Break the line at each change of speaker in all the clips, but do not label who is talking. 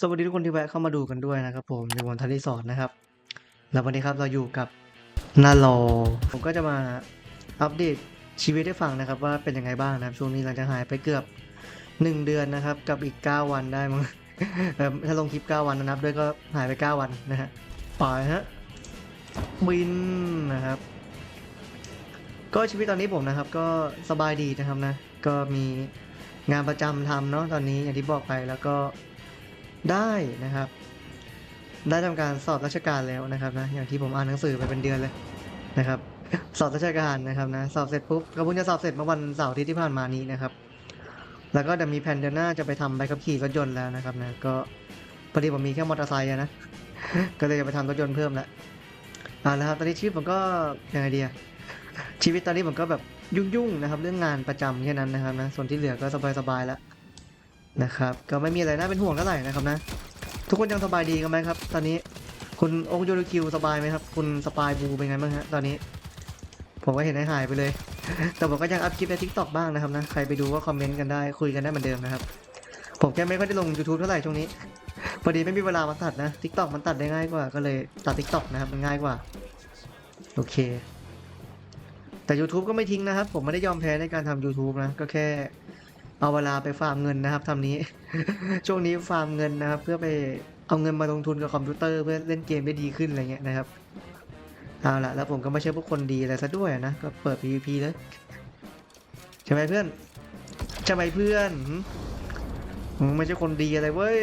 สวัสดีทุกคนที่แวะเข้ามาดูกันด้วยนะครับผมในวันทันที่สอนนะครับ แล้ววันนี้ครับเราอยู่กับนาโลผมก็จะมาอัปเดตชีวิตให้ฟังนะครับว่าเป็นยังไงบ้างนะครับช่วงนี้หลังจากหายไปเกือบ 1 เดือนนะครับ กับอีก 9 วันได้มั้งถ้าลงคลิป 9 วันนะนับด้วยก็หายไป 9 วันนะฮะปล่อยฮะบินนะครับ ก็ชีวิตตอนนี้ผมนะครับ ก็สบายดีนะครับนะ ก็มีงานประจำทำเนาะตอนนี้อย่างที่บอกไปแล้วก็ ได้นะครับ ได้ทำการสอบราชการแล้วนะครับนะอย่างที่ผมอ่านหนังสือไปเป็นเดือนเลยนะครับ สอบราชการนะครับนะสอบเสร็จปุ๊บก็เพิ่งจะสอบเสร็จเมื่อวันเสาร์ที่ที่ผ่านมานี้นะครับ แล้วก็จะมีแผนเดือนหน้าจะไปทำใบขับขี่รถยนต์แล้วนะครับนะก็พอดีผมมีแค่มอเตอร์ไซค์นะก็เลยจะไปทำรถยนต์เพิ่มละอ่าแล้วครับตอนนี้ชีวิตผมก็ยังไงดีอะชีวิตตอนนี้ผมก็แบบยุ่งๆนะครับ เรื่องงานประจำแค่นั้นนะครับนะส่วนที่เหลือก็สบายๆแล้ว นะครับ ก็ไม่มีอะไรน่าเป็นห่วงเท่าไหร่นะครับนะ ทุกคนยังสบายดีกันไหมครับ ตอนนี้คุณโอคโยรุคิวสบายไหมครับ คุณสปายบูเป็นไงบ้างฮะตอนนี้ ผมก็เห็นหายหายไปเลย แต่ผมก็ยังอัพคลิปในทิกตอกบ้างนะครับนะ ใครไปดูก็คอมเมนต์กันได้ คุยกันได้เหมือนเดิมนะครับ ผมแค่ไม่ค่อยได้ลง YouTube เท่าไหร่ช่วงนี้ พอดีไม่มีเวลามาตัดนะทิกตอกมันตัดได้ง่ายกว่า ก็เลยตัดทิกตอกนะครับมันง่ายกว่า โอเค แต่ YouTube ก็ไม่ทิ้งนะครับ ผมไม่ได้ยอมแพ้ในการทำ YouTube นะ ก็แค่ เอาเวลาไปฟาร์มเงินนะครับทำนี้ ช่วงนี้ฟาร์มเงินนะครับ เพื่อไปเอาเงินมาลงทุนกับคอมพิวเตอร์เพื่อเล่นเกมได้ดีขึ้นอะไรเงี้ยนะครับเอาละแล้วผมก็ไม่ใช่พวกคนดีอะไรซะด้วยนะก็เปิด PVP เลยใช่ไหมเพื่อนใช่ไหมเพื่อนไม่ใช่คนดีอะไรเว้ย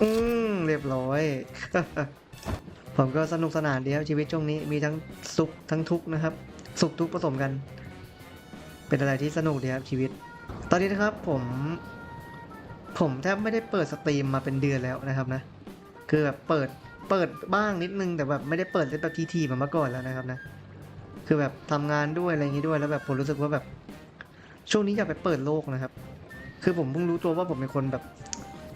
อืมเรียบร้อย ผมก็สนุกสนานดีครับชีวิตช่วงนี้มีทั้งสุขทั้งทุกข์นะครับ สุขทุกข์ผสมกัน เป็นอะไรที่สนุกดีครับชีวิต ตอนนี้นะครับผมผมแทบไม่ได้เปิดสตรีมมาเป็นเดือนแล้วนะครับนะ คือแบบเปิดเปิดบ้างนิดนึงแต่แบบไม่ได้เปิดเล่นแบบทีๆเหมือนเมื่อก่อนแล้วนะครับนะ คือแบบทำงานด้วยอะไรอย่างนี้ด้วยแล้วแบบผมรู้สึกว่าแบบ ช่วงนี้อยากไปเปิดโลกนะครับ คือผมเพิ่งรู้ตัวว่าผมเป็นคนแบบ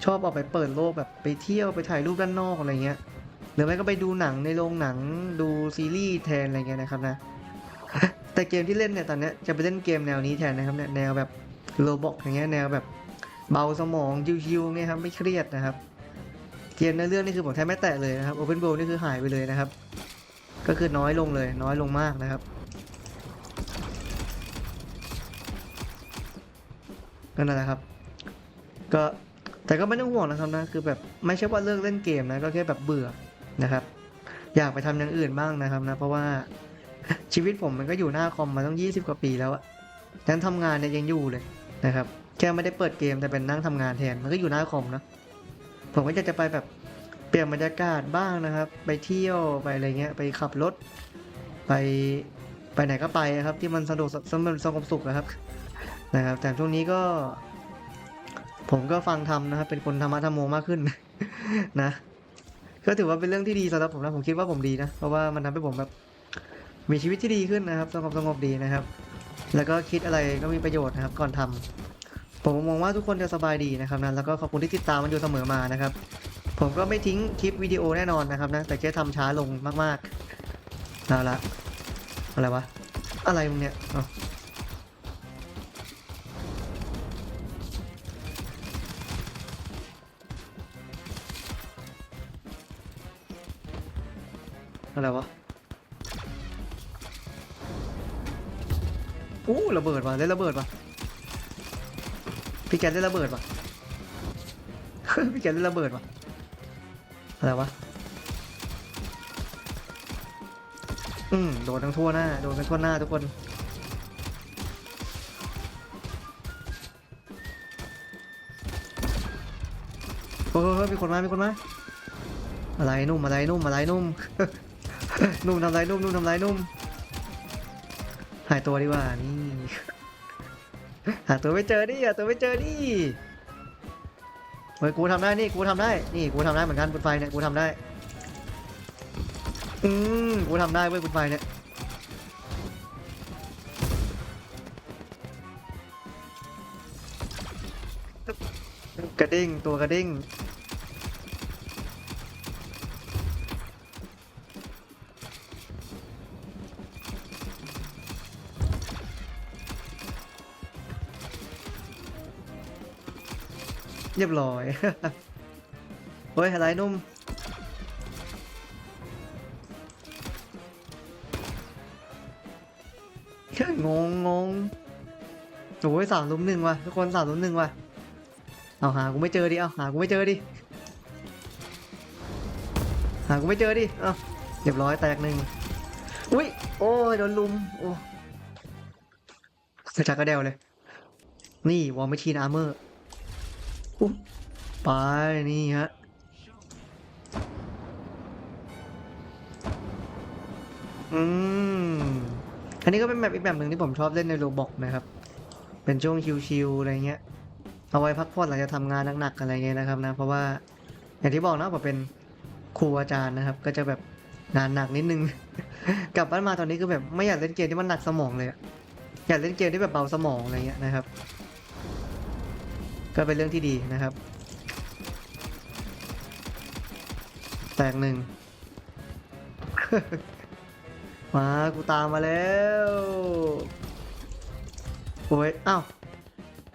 ชอบออกไปเปิดโลกแบบไปเที่ยวไปถ่ายรูปด้านนอกอะไรเงี้ย หรือไม่ก็ไปดูหนังในโรงหนังดูซีรีส์แทนอะไรเงี้ยนะครับนะ แต่เกมที่เล่นเนี่ยตอนนี้จะไปเล่นเกมแนวนี้แทนนะครับเนี่ยแนวแบบ โรบอกอย่างเงี้ยแนวแบบเบาสมองชิวๆเนี่ยครับไม่เครียดนะครับ เกมในเรื่องนี่คือผมแทบไม่แตะเลยนะครับ Open World นี่คือหายไปเลยนะครับ ก็คือน้อยลงเลย น้อยลงมากนะครับก็นั่นแหละครับ ก็แต่ก็ไม่ต้องห่วงนะครับนะคือแบบไม่ใช่ว่าเลิกเล่นเกมนะก็แค่แบบเบื่อนะครับ อยากไปทำอย่างอื่นบ้างนะครับนะ เพราะว่าชีวิตผมมันก็อยู่หน้าคอมมาตั้งยี่สิบกว่าปีแล้วอะนั้นทำงานเนี่ยยังอยู่เลย นะครับแค่ไม่ได้เปิดเกมแต่เป็นนั่งทำงานแทนมันก็อยู่หน้าคอมเนะผมก็จะจะไปแบบเปลี่ยนบรรยากาศบ้างนะครับ ไปเที่ยวไปอะไรเงี้ยไปขับรถ ไปไปไหนก็ไปครับ ที่มันสะดวกสสมันสงบสุขนะครับนะครับ แต่ช่วงนี้ก็ ผมก็ฟังทำนะครับ เป็นคนธรรมะธรรมโมมากขึ้นนะ ก็ถือว่าเป็นเรื่องที่ดีสำหรับผมนะผมคิดว่าผมดีนะเพราะว่ามันทำให้ผมแบบมีชีวิตที่ดีขึ้นนะครับสงบสงบดีนะครับ แล้วก็คิดอะไรก็มีประโยชน์นะครับ ก่อนทำผมมองว่าทุกคนจะสบายดีนะครับนะแล้วก็ขอบคุณที่ติดตามมันอยู่เสมอมานะครับ ผมก็ไม่ทิ้งคลิปวิดีโอแน่นอนนะครับนะแต่แค่ทำช้าลงมากๆเอาละอะไรวะอะไรมึงเนี่ยอะไรวะ อู้ระเบิดว่ะเล่นระเบิดว่ะพี่แกนเล่นระเบิดว่ะพี่แกนเล่นระเบิดว่ะอะไรวะอืมโดนทั้งทั่วหน้าโดนทั้งทั่วหน้าทุกคนเฮ้ยมีคนมามีคนมาอะไรนุ่มอะไรนุ่มอะไรนุ่มนุ่มทำไรนุ่มนุ่มทำไรนุ่ม หายตัวดีกว่านี่หาตัวไม่เจอดิหาตัวไม่เจอดิเฮ้ยกูทำได้นี่กูทำได้นี่กูทำได้เหมือนกันบนไฟเนี่ยกูทำได้อืมกูทำได้เว้ยบนไฟเนี่ยกระดิ่งตัวกระดิ่ง เรียบร้อย เฮ้ยอะไรนุ่ม งงงงโอ้ยสามลุมหนึ่งว่ะทุกคนสามลุมหนึ่งว่ะ เอาหากูไม่เจอดิ เอาหากูไม่เจอดิ หากูไม่เจอดิ เอาเรียบร้อยแตกหนึ่งอุ้ย โอ้ยโดนลุม โอ้สจักกระเดวเลย นี่วอลไม่ชีนอาร์เมอร์ ไปนี่ฮะอืมอันนี้ก็เป็นแบบอีกแบบหนึ่งที่ผมชอบเล่นในโรบอกนะครับ เป็นช่วงชิวๆอะไรเงี้ย เอาไว้พักผ่อนหลังจากทำงานหนักๆอะไรเงี้ยนะครับนะ เพราะว่าอย่างที่บอกนะผมเป็นครูอาจารย์นะครับ ก็จะแบบงานหนักนิดนึง กลับบ้านมาตอนนี้คือแบบไม่อยากเล่นเกมที่มันหนักสมองเลยอะอยากเล่นเกมที่แบบเบาสมองอะไรเงี้ยนะครับ ก็เป็นเรื่องที่ดีนะครับ แตกหนึ่งมากูตามมาแล้วโอ้ยเอ้าว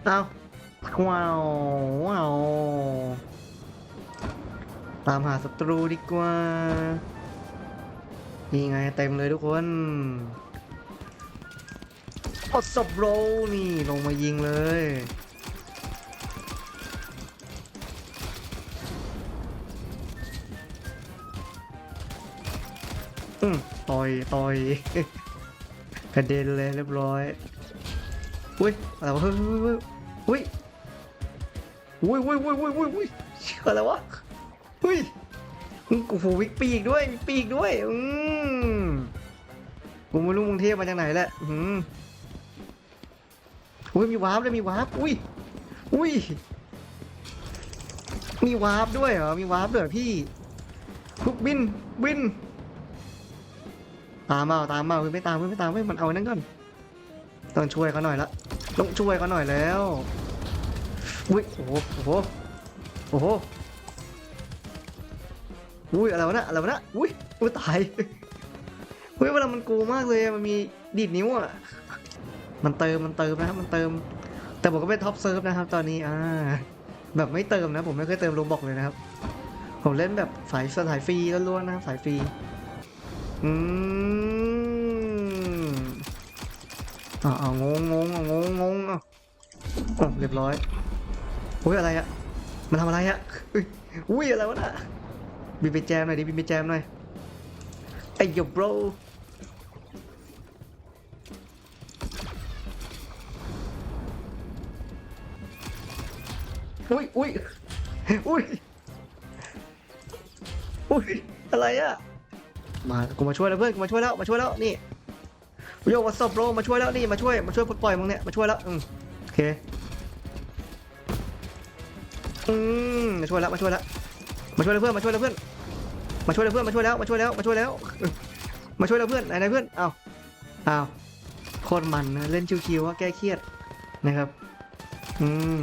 อ้าวว้าวว้าวตามหาศัตรูดีกว่านี่ไงเต็มเลยทุกคนอดสบโรนี่ลงมายิงเลย ต่อยต่อยกระเด็นเลยเรียบร้อย อุ้ยอะไรวะเฮ้ยเฮ้ยเฮ้ยอุ้ยอุ้ยอุ้ยอุ้ยอุ้ยอุ้ยเชื่อะไรวะเฮ้ยโอ้โหวิกปีกด้วยปีกด้วย อืมกูไม่รู้มึงเทพมาจากไหนแหละอืมอุ้ยมีวาร์ปเลยมีวาร์ปอุ้ยอุ้ยมีวาร์ปด้วยเหรอมีวาร์ปด้วยเหรอพี่ทุกบินบิน ตามมาตามมาเว้ยไม่ตามเว้ยไม่ตามเว้ยมันเอานั่นก่อนต้องช่วยเขาหน่อยละต้องช่วยเขาหน่อยแล้วอุ้ยโอ้โหโอ้โหโอ้โหอุ้ยอะไรวะนะอะไรวะนะอุ้ยอุ้ยตายอุ้ยเวลามันกูมากเลยมันมีดีดนิ้วอะมันเติมมันเติมนะครับมันเติม แต่ผมก็เป็นท็อปเซิร์ฟนะครับ ตอนนี้อ่าแบบไม่เติมนะ ผมไม่เคยเติมโลบอกเลยนะครับ ผมเล่นแบบสายสายฟรีล้วนๆนะครับสายฟรีอืม อ่าอ่างงงงงงงงอ๋อเรียบร้อยอุ้ยอะไรอะมันทำอะไรอะอุ้ยอุ้ยอะไรวะน่ะบินไปแจมหน่อยดิบินไปแจมหน่อยไอ้ยบ bro อุ้ยอุ้ยอุ้ยอุ้ยอะไรอะมากูมาช่วยแล้วเพื่อนกูมาช่วยแล้วมาช่วยแล้วนี่ โยวัสบโรมาช่วยแล้วนี่มาช่วยมาช่วยปลดปล่อยมึงเนี่ยมาช่วยแล้วอืมโอเคอืมมาช่วยแล้วมาช่วยแล้วมาช่วยแล้วเพื่อนมาช่วยแล้วเพื่อนมาช่วยแล้วเพื่อนมาช่วยแล้วมาช่วยแล้วมาช่วยแล้วเออมาช่วยแล้วเพื่อนไหนไหนเพื่อนเอาวอ้าโคตรมันนะเล่นชิวๆว่าแก้เครียดนะครับอืม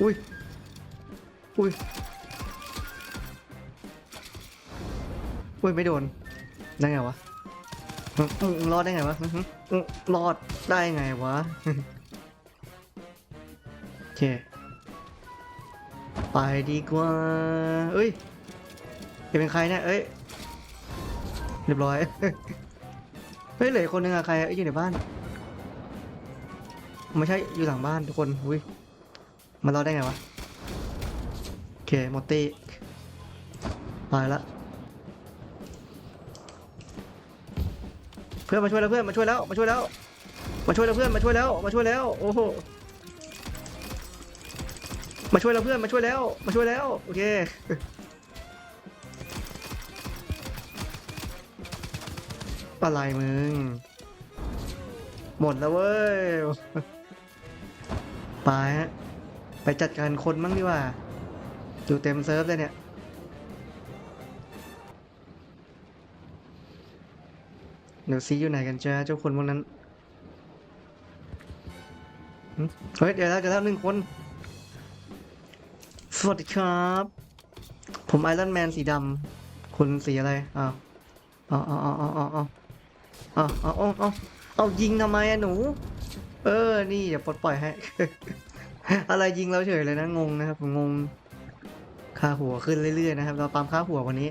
อุ้ยอุ้ย อุ้ยไม่โดน ได้ไงวะอืมอืมรอดได้ไงวะรอดได้ไงวะ โอเค ไปดีกว่า เอ้ยจะเป็นใครเนี่ยเอ้ย เรียบร้อย เฮ้ยเหลือคนหนึงอะใครอะอยู่ในบ้าน ไม่ใช่อยู่หลังบ้านทุกคน อุ้ย มันรอดได้ไงวะ โอเคหมดตีตายละ พื่อนมาช่วยแล้วเพื่อนมาช่วยแล้วมาช่วยแล้ว มาช่วยแล้วเพื่อนมาช่วยแล้วมาช่วยแล้วโอ้โหมาช่วยแล้วเพื่อนมาช่วยแล้วมาช่วยแล้วโอเคอะไรมึงหมดแล้วเว้ยไปฮะไปจัดการคนมั่งดีกว่าอยู่เต็มเซิร์ฟเลยเนี่ย เดี๋ยวซีอยู่ไหนกันจ้าเจ้าคนพวกนั้นเฮ้ยเดี๋ยวแล้วเดี๋ยวแล้วหนึ่งคน สวัสดีครับ ผมไอรอนแมนสีดำคุณสีอะไรอ้าวอ้าวอ้าวอ้าวอ้าวอ้าวอ้าวอ้าวอ้าวอ้าวยิงทำไมอะหนู เออ นี่เดี๋ยวปลดปล่อยให้ อะไรยิงเราเฉยเลยนะงงนะครับผมงงค่าหัวขึ้นเรื่อยๆนะครับ เราปั๊มค่าหัววันนี้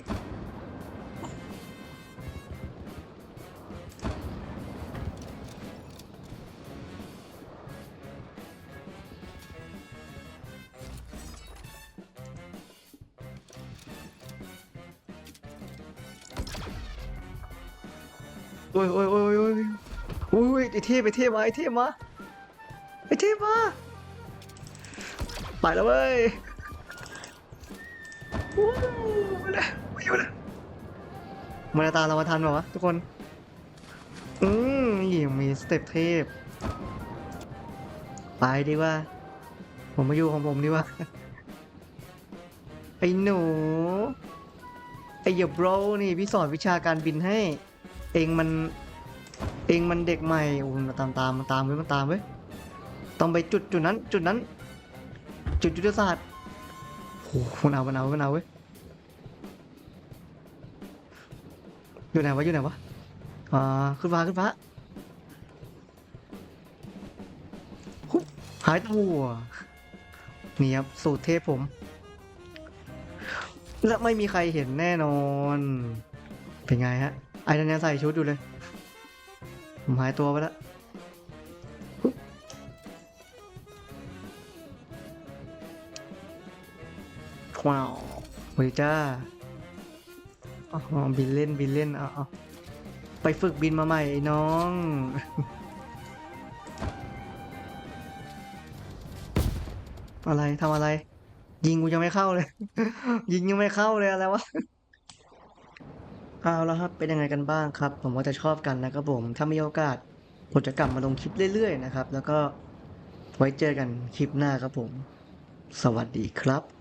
โอ้ยโอ้ยโอ้ยโอ้ยโอ้ยไอเทพไอเทพมาไอเทพมาไอเทพมาไปแล้วเว้ยโอ้ยมาเลยมาอยู่เลยมาตามเรามาทันป่าวะทุกคน อืมนี่มีสเต็ปเทพ ไปดีกว่า ผมมาอยู่ของผมดีกว่า ไอ้หนู ไอ้เหยบโรนี่พี่สอนวิชาการบินให้ เองมัน เองมันเด็กใหม่โอ้ยมาตามตามมาตามไว้มาตามไว้ยต้องไปจุดจุดนั้น จุดนั้น จุดยุทธศาสตร์โอ้โหมันเอามันเอามันเอาเว้ยอยู่ไหนวะอยู่ไหนวะอ่าขึ้นฟ้าขึ้นฟ้าหุบหายตัวนี่ครับสูตรเทพผมและไม่มีใครเห็นแน่นอน เป็นไงฮะ อ้นันยังใส่ชุดอยู่เลย ผมหายตัวไปแล้วว้าวสวัสดีจ้าอ๋อบินเล่นบินเล่นอาเอไปฝึกบินมาใหม่ไอ้น้อง อะไรทำอะไร ยิงกูยังไม่เข้าเลย ยิงยังไม่เข้าเลยอะไรวะ เอาแล้วครับ เป็นยังไงกันบ้างครับ ผมว่าจะชอบกันนะครับผม ถ้ามีโอกาส ผมจะกลับมาลงคลิปเรื่อยๆนะครับ แล้วก็ไว้เจอกันคลิปหน้าครับผม สวัสดีครับ